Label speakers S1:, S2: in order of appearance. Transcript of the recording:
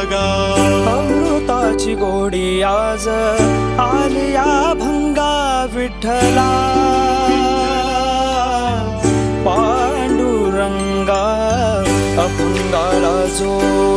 S1: अमृताची गोडी आज आलिया भंगा विठ्ठला. पांडुरंगा अभंगाला जो